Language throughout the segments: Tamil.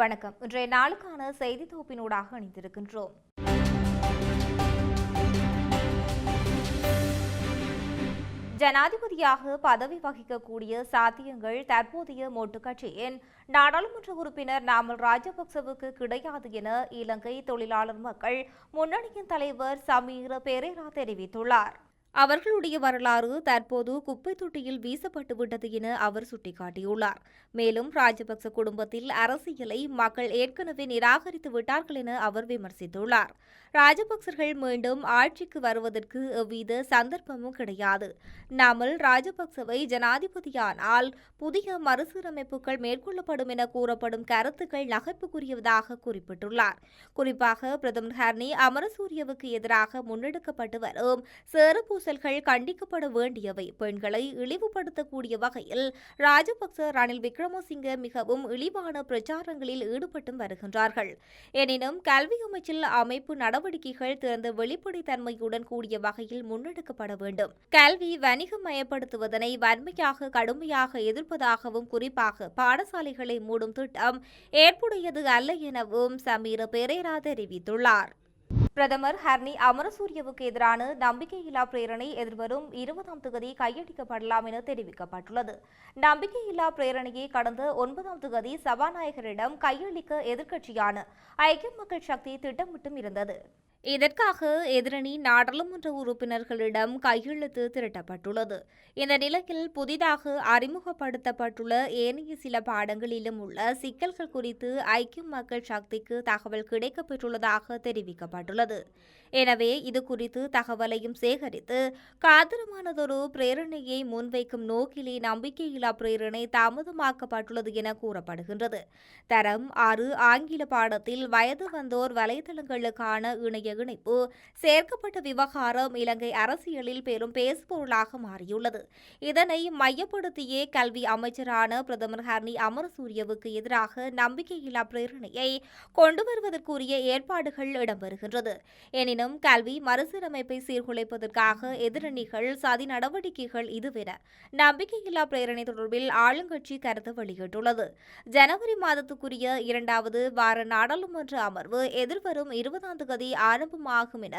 வணக்கம். இன்றைய நாளுக்கான செய்தி தொகுப்பினூடாக இணைந்திருக்கின்றோம். ஜனாதிபதியாக பதவி வகிக்கக்கூடிய சாத்தியங்கள் தற்போதைய மொட்டு கட்சியின் நாடாளுமன்ற உறுப்பினர் நாமல் ராஜபக்சவுக்கு கிடையாது என இலங்கை தொழிலாளர் மக்கள் முன்னணியின் தலைவர் சமீர பெரேரா தெரிவித்துள்ளார். அவர்களுடைய வரலாறு தற்போது குப்பை தொட்டியில் வீசப்பட்டு விட்டது என அவர் சுட்டிக்காட்டியுள்ளார். மேலும் ராஜபக்ச குடும்பத்தில் அரசியலை மக்கள் ஏற்கனவே நிராகரித்து விட்டார்கள் என அவர் விமர்சித்துள்ளார். ராஜபக்சர்கள் மீண்டும் ஆட்சிக்கு வருவதற்கு எவ்வித சந்தர்ப்பமும் கிடையாது. நாமல் ராஜபக்சவை ஜனாதிபதியானால் புதிய மறுசீரமைப்புகள் மேற்கொள்ளப்படும் என கூறப்படும் கருத்துக்கள் நகைப்புக்குரியதாக குறிப்பிட்டுள்ளார். குறிப்பாக பிரதமர் ஹர்னி அமரசூரியவுக்கு எதிராக முன்னெடுக்கப்பட்டு வரும் சேறுபூசல்கள் கண்டிக்கப்பட வேண்டியவை. பெண்களை இழிவுபடுத்தக்கூடிய வகையில் ராஜபக்ச ரணில் விக்ரமசிங்க மிகவும் இழிவான பிரச்சாரங்களில் ஈடுபட்டும் வருகின்றார்கள். எனினும் கல்வி அமைச்சில் அமைப்பு நடவடிக்கைகள் திறந்த வெளிப்படைத்தன்மையுடன் கூடிய வகையில் முன்னெடுக்கப்பட வேண்டும். கல்வி வணிகமயப்படுத்துவதனை வன்மையாக கடுமையாக எதிர்ப்பதாகவும் குறிப்பாக பாடசாலைகளை மூடும் திட்டம் ஏற்புடையது அல்ல எனவும் சமீர பெரேரா தெரிவித்துள்ளார். பிரதமர் ஹர்னி அமரசூரியவுக்கு எதிரான நம்பிக்கையில்லா பிரேரணை எதிர்வரும் இருபதாம் தொகுதி கையளிக்கப்படலாம் என தெரிவிக்கப்பட்டுள்ளது. நம்பிக்கையில்லா பிரேரணையை கடந்த ஒன்பதாம் தொகுதி சபாநாயகரிடம் கையளிக்க எதிர்க்கட்சியான ஐக்கிய மக்கள் சக்தி திட்டமிட்டும் இருந்தது. இதற்காக எதிரணி நாடாளுமன்ற உறுப்பினர்களிடம் கையெழுத்து திரட்டப்பட்டுள்ளது. இந்த நிலையில் புதிதாக அறிமுகப்படுத்தப்பட்டுள்ள ஏனைய சில பாடங்களிலும் உள்ள சிக்கல்கள் குறித்து ஐக்கிய மக்கள் சக்திக்கு தகவல் கிடைக்கப்பெற்றுள்ளதாக தெரிவிக்கப்பட்டுள்ளது. எனவே இது குறித்து தகவலையும் சேகரித்து காத்திரமானதொரு பிரேரணையை முன்வைக்கும் நோக்கிலே நம்பிக்கையில்லா பிரேரணை தாமதமாக்கப்பட்டுள்ளது என கூறப்படுகின்றது. தரம் ஆறு ஆங்கில பாடத்தில் வயது வந்தோர் வலைதளங்களுக்கான இணைய இணைப்பு சேர்க்கப்பட்ட விவகாரம் இலங்கை அரசியலில் பெரும் பேசுபொருளாக மாறியுள்ளது. இதனை மையப்படுத்தியே கல்வி அமைச்சரான பிரதமர் ஹர்னி அமரசூரியவுக்கு எதிராக நம்பிக்கையில்லா பிரேரணையை கொண்டு வருவதற்குரிய ஏற்பாடுகள் இடம்பெறுகின்றது. எனினும் கல்வி மறுசீரமைப்பை சீர்குலைப்பதற்காக எதிரணிகள் சதி நடவடிக்கைகள் இதுவென நம்பிக்கையில்லா பிரேரணை தொடர்பில் ஆளுங்கட்சி கருத்து வெளியிட்டுள்ளது. ஜனவரி மாதத்துக்குரிய இரண்டாவது வார நாடாளுமன்ற அமர்வு எதிர்வரும் இருபதாம் தேதி ஆரம்பமாகும் என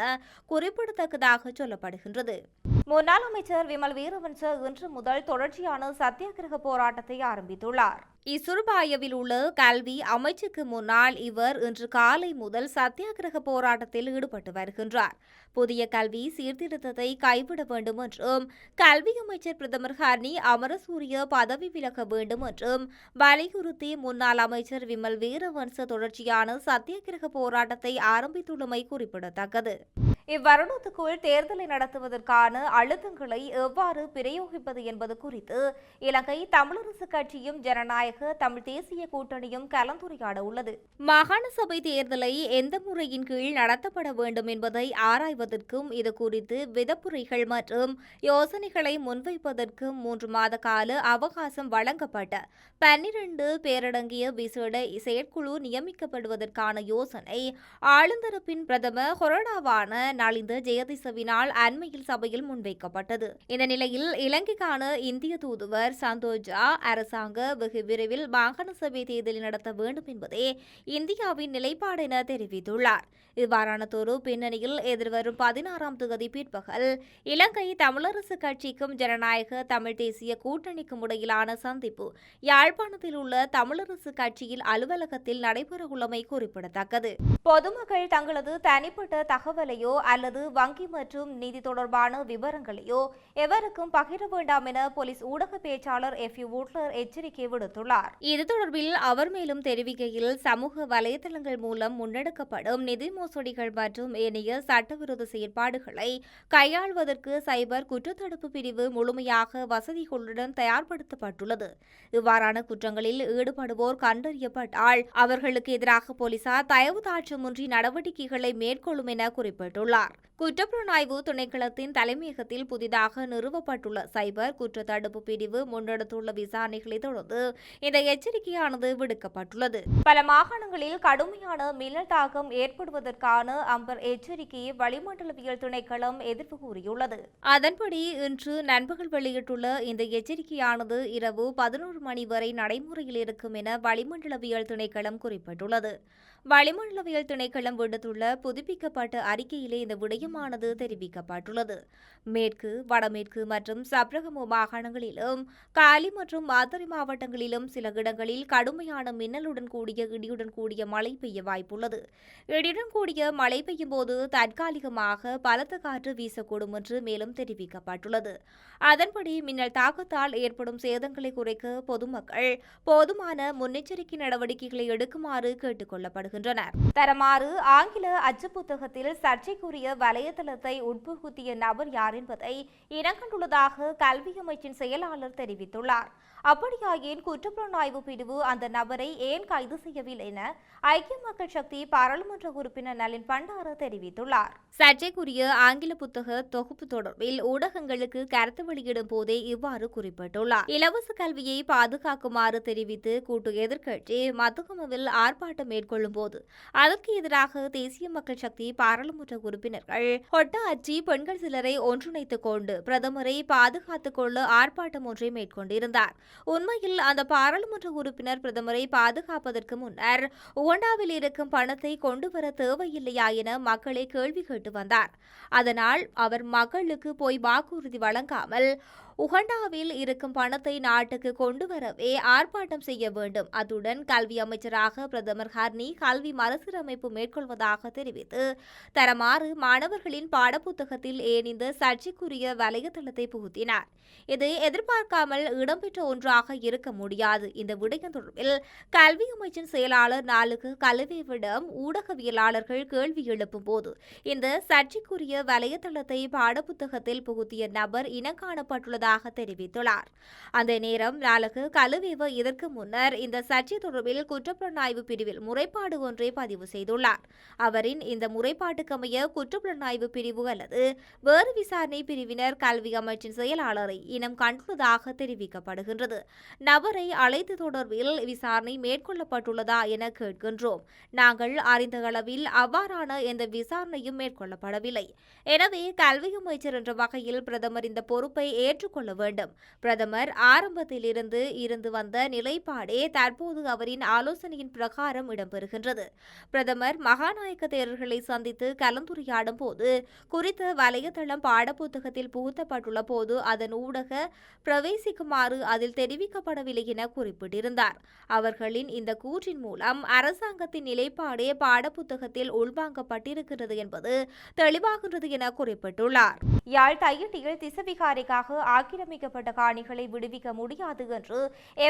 குறிப்பிடத்தக்கதாக சொல்லப்படுகின்றது. முன்னாள் அமைச்சர் விமல் வீரவன்ச இன்று முதல் தொடர்ச்சியான சத்தியாகிரக போராட்டத்தை ஆரம்பித்துள்ளார். இசுர்பாயவில் உள்ள கல்வி அமைச்சுக்கு முன்னால் இவர் இன்று காலை முதல் சத்தியாகிரக போராட்டத்தில் ஈடுபட்டு வருகின்றார். புதிய கல்வி சீர்திருத்தத்தை கைவிட வேண்டும் என்றும் கல்வி அமைச்சர் பிரதமர் ஹர்னி அமரசூரிய பதவி விலக வேண்டும் என்றும் வலியுறுத்தி முன்னாள் அமைச்சர் விமல் வீரவன்ச தொடர்ச்சியான சத்தியாகிரக போராட்டத்தை ஆரம்பித்துள்ளமை குறிப்பிடத்தக்கது. இவ்வருணத்துக்குள் தேர்தலை நடத்துவதற்கான அழுத்தங்களை எவ்வாறு பிரயோகிப்பது என்பது குறித்து இலங்கை தமிழரசு கட்சியும் ஜனநாயக தமிழ் தேசிய கூட்டணியும் கலந்துரையாட உள்ளது. மாகாண சபை தேர்தலை எந்த முறையின் கீழ் நடத்தப்பட வேண்டும் என்பதை ஆராய்வதற்கும் இது குறித்து விதப்புரைகள் மற்றும் யோசனைகளை முன்வைப்பதற்கும் மூன்று மாத கால அவகாசம் வழங்கப்பட்ட பன்னிரண்டு பேரடங்கிய விசேட செயற்குழு நியமிக்கப்படுவதற்கான யோசனை ஆளுந்தரப்பின் பிரதம கொரோனாவான நலிந்த ஜெயதிசவினால் அண்மையில் சபையில் முன்வைக்கப்பட்டது. இந்த நிலையில் இலங்கைக்கான இந்திய தூதுவர் சந்தோஜா அரசாங்க வெகு விரைவில் மாகாண சபை தேர்தலை நடத்த வேண்டும் என்பதே இந்தியாவின் நிலைப்பாடு என தெரிவித்துள்ளார். இவ்வாறானதொரு பின்னணியில் எதிர்வரும் பதினாறாம் தொகுதி பிற்பகல் இலங்கை தமிழரசு கட்சிக்கும் ஜனநாயக தமிழ் தேசிய கூட்டணிக்கும் இடையிலான சந்திப்பு யாழ்ப்பாணத்தில் உள்ள தமிழரசு கட்சியில் அலுவலகத்தில் நடைபெறவுள்ளமை குறிப்பிடத்தக்கது. பொதுமக்கள் தங்களது தனிப்பட்ட தகவலையோ அல்லது வங்கி மற்றும் நிதி தொடர்பான விவரங்களையோ எவருக்கும் பகிர வேண்டாம் என போலீஸ் ஊடக பேச்சாளர் எஃப் யூ வூட்லர் எச்சரிக்கை விடுத்துள்ளார். இது தொடர்பில் அவர் மேலும் தெரிவிக்கையில் சமூக வலைதளங்கள் மூலம் முன்னெடுக்கப்படும் நிதி மோசடிகள் மற்றும் ஏனைய சட்டவிரோத செயற்பாடுகளை கையாள்வதற்கு சைபர் குற்றத்தடுப்பு பிரிவு முழுமையாக வசதிகளுடன் தயார்படுத்தப்பட்டுள்ளது. இவ்வாறான குற்றங்களில் ஈடுபடுவோர் கண்டறியப்பட்டால் அவர்களுக்கு எதிராக போலீசார் தயவு தாட்சமின்றி நடவடிக்கைகளை மேற்கொள்ளும் என குறிப்பிட்டுள்ளார். உள்ளார் குற்றப்புலனாய்வு திணைக்களத்தின் தலைமையகத்தில் புதிதாக நிறுவப்பட்டுள்ள சைபர் குற்ற தடுப்பு பிரிவு முன்னெடுத்துள்ள விசாரணைகளை தொடர்ந்து இந்த எச்சரிக்கையானது விடுக்கப்பட்டுள்ளது. பல மாகாணங்களில் கடுமையான மின்னல் தாக்கம் ஏற்படுவதற்கான அம்பர் எச்சரிக்கையை வளிமண்டலவியல் திணைக்களம் எதிர்ப்பு கூறியுள்ளது. அதன்படி இன்று நண்பகல் வெளியிட்டுள்ள இந்த எச்சரிக்கையானது இரவு பதினோரு மணி வரை நடைமுறையில் இருக்கும் என வளிமண்டலவியல் திணைக்களம் குறிப்பிட்டுள்ளது. வளிமண்டலவியல் திணைக்களம் விடுத்துள்ள புதுப்பிக்கப்பட்ட அறிக்கையிலே இந்த விடயமானது தெரிவிக்கப்பட்டுள்ளது. மேற்கு வடமேற்கு மற்றும் சப்ரகமோ மாகாணங்களிலும் காலி மற்றும் மாதிரி மாவட்டங்களிலும் சில இடங்களில் கடுமையான மின்னலுடன் கூடிய இடியுடன் கூடிய மழை பெய்ய வாய்ப்புள்ளது. இடியுடன் கூடிய மழை பெய்யும் போது தற்காலிகமாக பலத்த காற்று வீசக்கூடும் என்று மேலும் தெரிவிக்கப்பட்டுள்ளது. அதன்படி மின்னல் தாக்கத்தால் ஏற்படும் சேதங்களை குறைக்க பொதுமக்கள் போதுமான முன்னெச்சரிக்கை நடவடிக்கைகளை எடுக்குமாறு கேட்டுக் கொள்ளப்படுகின்றனர். தரமாறு ஆங்கில அச்சு புத்தகத்தில் சர்ச்சைக்குரிய வலைதளத்தை உட்புகுத்திய நபர் யார் என்பதை இனங்கண்டுள்ளதாக கல்வி அமைச்சின் செயலாளர் தெரிவித்துள்ளார். அப்படியாயின் குற்றப்புலனாய்வு பிரிவு அந்த நபரை ஏன் கைது செய்யவில்லை என ஐக்கிய மக்கள் சக்தி பாராளுமன்ற உறுப்பினர் நளின் பண்டார தெரிவித்துள்ளார். சர்ச்சைக்குரிய ஆங்கில புத்தக தொகுப்பு தொடர்பில் ஊடகங்களுக்கு கருத்து வெளியிடும் போதே இவ்வாறு குறிப்பிட்டுள்ளார். இலவச கல்வியை பாதுகாக்குமாறு தெரிவித்து கூட்டு எதிர்க்கட்சி மத்துகமவில் ஆர்ப்பாட்டம் மேற்கொள்ளும் போது அதற்கு எதிராக தேசிய மக்கள் சக்தி பாராளுமன்ற உறுப்பினர்கள் ஹொட்ட அச்சி பெண்கள் சிலரை ஒன்றிணைத்துக் கொண்டு பிரதமரை பாதுகாத்துக் கொள்ள ஆர்ப்பாட்டம் ஒன்றை மேற்கொண்டிருந்தார். உண்மையில் அந்த பாராளுமன்ற உறுப்பினர் பிரதமரை பாதுகாப்பதற்கு முன்னர் உகாண்டாவில் இருக்கும் பணத்தை கொண்டு வர தேவையில்லையா என மக்களை கேள்வி கேட்டு வந்தார். அதனால் அவர் மக்களுக்கு போய் வாக்குறுதி வழங்காமல் உகண்டாவில் இருக்கும் பணத்தை நாட்டுக்கு கொண்டு வரவே ஆர்ப்பாட்டம் செய்ய வேண்டும். அத்துடன் கல்வி அமைச்சராக பிரதமர் ஹர்னி கல்வி மறுசீரமைப்பு மேற்கொள்வதாக தெரிவித்து தரமாறு மாணவர்களின் பாடப்புத்தகத்தில் ஏன் இந்த சர்ச்சைக்குரிய வலைதளத்தை புகுத்தினார். இது எதிர்பார்க்காமல் இடம்பெற்ற ஒன்றாக இருக்க முடியாது. இந்த விடயம் தொடர்பில் கல்வி அமைச்சின் செயலாளர் நாளுக்கு கல்வியிடம் ஊடகவியலாளர்கள் கேள்வி எழுப்பும் போது இந்த சர்ச்சைக்குரிய வலைதளத்தை பாடப்புத்தகத்தில் புகுத்திய நபர் இனம் காணப்பட்டுள்ளது இருப்பதாக தெரிவித்துள்ளார். அந்த நேரம் நாளுக்கு கலுவேவ இதற்கு முன்னர் இந்த சர்ச்சை தொடர்பில் குற்றப்புலனாய்வு பிரிவில் முறைப்பாடு ஒன்றை பதிவு செய்துள்ளார். அவரின் இந்த முறைப்பாட்டுக்கமைய குற்றப்புலனாய்வு பிரிவு அல்லது வேறு விசாரணை பிரிவினர் கல்வி அமைச்சின் செயலாளரை இனம் கண்டுள்ளதாக தெரிவிக்கப்படுகின்றது. நபரை அழைத்து தொடர்பில் விசாரணை மேற்கொள்ளப்பட்டுள்ளதா என கேட்கின்றோம். நாங்கள் அறிந்த அளவில் அவ்வாறான எந்த விசாரணையும் மேற்கொள்ளப்படவில்லை. எனவே கல்வி அமைச்சர் என்ற வகையில் பிரதமர் இந்த பொறுப்பை ஏற்றுக்கொள்ள வேண்டும். பிரதமர் ஆரம்பத்திலிருந்து இருந்து வந்த நிலைப்பாடே தற்போது அவரின் ஆலோசனையின் பிரகாரம் இடம்பெறுகின்றது. பிரதமர் மகாநாயக்க தேரர்களை சந்தித்து கலந்துரையாடும் போது குறித்த வலையதளம் பாடப்புத்தகத்தில் புகுத்தப்பட்டுள்ள போது அதன் ஊடக பிரவேசிக்குமாறு அதில் தெரிவிக்கப்படவில்லை என குறிப்பிட்டிருந்தார். அவர்களின் இந்த கூற்றின் மூலம் அரசாங்கத்தின் நிலைப்பாடே பாடப்புத்தகத்தில் உள்வாங்கப்பட்டிருக்கிறது என்பது தெளிவாகின்றது என குறிப்பிட்டுள்ளார். யாழ் தையிட்டியில் திசவிகாரிக்காக ஆக்கிரமிக்கப்பட்ட காணிகளை விடுவிக்க முடியாது என்று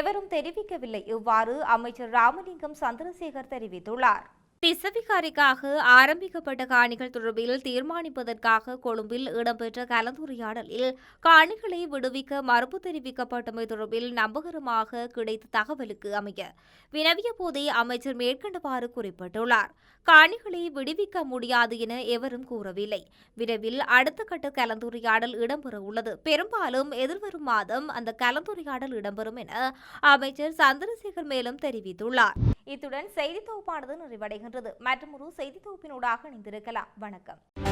எவரும் தெரிவிக்கவில்லை. இவ்வாறு அமைச்சர் ராமலிங்கம் சந்திரசேகர் தெரிவித்துள்ளார். திசவிகாரிக்காக ஆரம்பிக்கப்பட்ட காணிகள் தொடர்பில் தீர்மானிப்பதற்காக கொழும்பில் இடம்பெற்ற கலந்துரையாடலில் காணிகளை விடுவிக்க மறுப்பு தெரிவிக்கப்பட்டமை தொடர்பில் நம்பகரமாக கிடைத்த தகவலுக்கு அமைய வினவிய போதே அமைச்சர் மேற்கண்டவாறு குறிப்பிட்டுள்ளார். காணிகளை விடுவிக்க முடியாது என எவரும் கூறவில்லை. விரைவில் அடுத்த கட்ட கலந்துரையாடல் இடம்பெற உள்ளது. பெரும்பாலும் எதிர்வரும் மாதம் அந்த கலந்துரையாடல் இடம்பெறும் என அமைச்சர் சந்திரசேகர் மேலும் தெரிவித்துள்ளார். இத்துடன் செய்தி தொகுப்பானது நிறைவடைகின்றது. மற்றும் ஒரு செய்தி தொகுப்பினூடாக இணைந்திருக்கலாம். வணக்கம்.